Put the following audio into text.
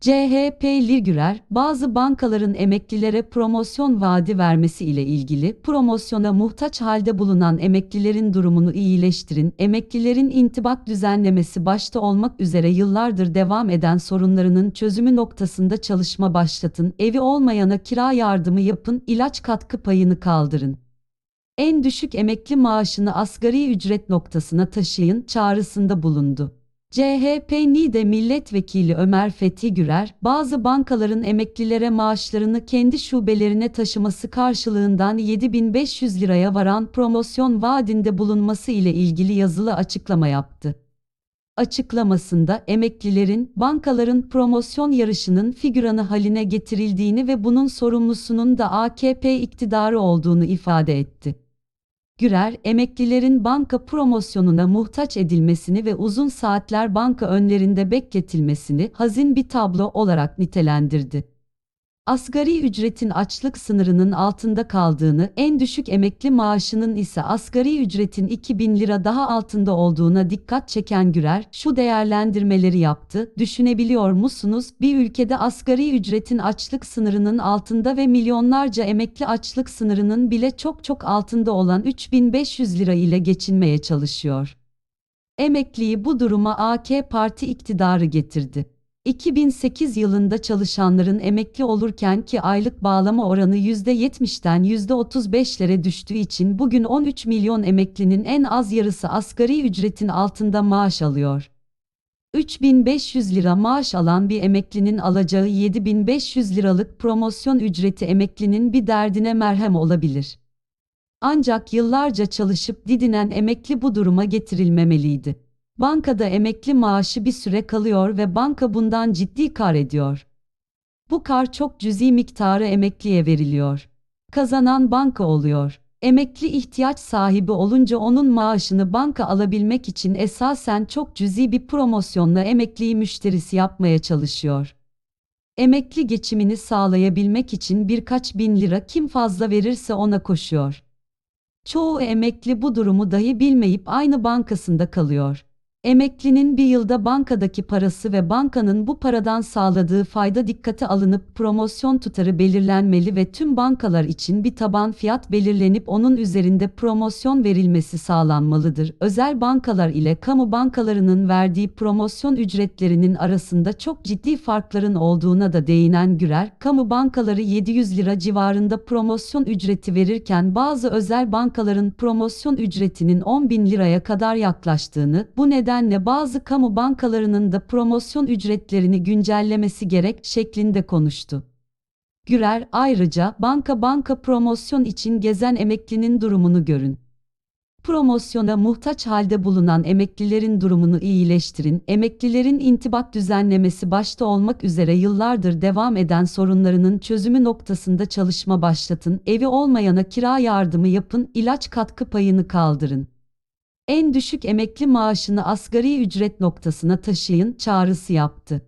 CHP Ligürer, bazı bankaların emeklilere promosyon vaadi vermesi ile ilgili promosyona muhtaç halde bulunan emeklilerin durumunu iyileştirin, emeklilerin intibak düzenlemesi başta olmak üzere yıllardır devam eden sorunlarının çözümü noktasında çalışma başlatın, evi olmayana kira yardımı yapın, ilaç katkı payını kaldırın. En düşük emekli maaşını asgari ücret noktasına taşıyın çağrısında bulundu. CHP NİDE Milletvekili Ömer Fethi Gürer, bazı bankaların emeklilere maaşlarını kendi şubelerine taşıması karşılığından 7500 liraya varan promosyon vaadinde bulunması ile ilgili yazılı açıklama yaptı. Açıklamasında emeklilerin bankaların promosyon yarışının figüranı haline getirildiğini ve bunun sorumlusunun da AKP iktidarı olduğunu ifade etti. Gürer, emeklilerin banka promosyonuna muhtaç edilmesini ve uzun saatler banka önlerinde bekletilmesini hazin bir tablo olarak nitelendirdi. Asgari ücretin açlık sınırının altında kaldığını, en düşük emekli maaşının ise asgari ücretin 2000 lira daha altında olduğuna dikkat çeken Gürer, şu değerlendirmeleri yaptı. Düşünebiliyor musunuz? Bir ülkede asgari ücretin açlık sınırının altında ve milyonlarca emekli açlık sınırının bile çok çok altında olan 3500 lira ile geçinmeye çalışıyor. Emekliyi bu duruma AK Parti iktidarı getirdi. 2008 yılında çalışanların emekli olurken ki aylık bağlama oranı %70'den %35'lere düştüğü için bugün 13 milyon emeklinin en az yarısı asgari ücretin altında maaş alıyor. 3500 lira maaş alan bir emeklinin alacağı 7500 liralık promosyon ücreti emeklinin bir derdine merhem olabilir. Ancak yıllarca çalışıp didinen emekli bu duruma getirilmemeliydi. Bankada emekli maaşı bir süre kalıyor ve banka bundan ciddi kar ediyor. Bu kar çok cüzi miktarı emekliye veriliyor. Kazanan banka oluyor. Emekli ihtiyaç sahibi olunca onun maaşını banka alabilmek için esasen çok cüzi bir promosyonla emekliyi müşterisi yapmaya çalışıyor. Emekli geçimini sağlayabilmek için birkaç bin lira kim fazla verirse ona koşuyor. Çoğu emekli bu durumu dahi bilmeyip aynı bankasında kalıyor. Emeklinin bir yılda bankadaki parası ve bankanın bu paradan sağladığı fayda dikkate alınıp promosyon tutarı belirlenmeli ve tüm bankalar için bir taban fiyat belirlenip onun üzerinde promosyon verilmesi sağlanmalıdır. Özel bankalar ile kamu bankalarının verdiği promosyon ücretlerinin arasında çok ciddi farkların olduğuna da değinen Gürer, kamu bankaları 700 lira civarında promosyon ücreti verirken bazı özel bankaların promosyon ücretinin 10 bin liraya kadar yaklaştığını, bu neden nedenle bazı kamu bankalarının da promosyon ücretlerini güncellemesi gerek şeklinde konuştu. Gürer ayrıca banka banka promosyon için gezen emeklinin durumunu görün. Promosyona muhtaç halde bulunan emeklilerin durumunu iyileştirin, emeklilerin intibak düzenlemesi başta olmak üzere yıllardır devam eden sorunlarının çözümü noktasında çalışma başlatın, evi olmayana kira yardımı yapın, ilaç katkı payını kaldırın en düşük emekli maaşını asgari ücret noktasına taşıyın çağrısı yaptı.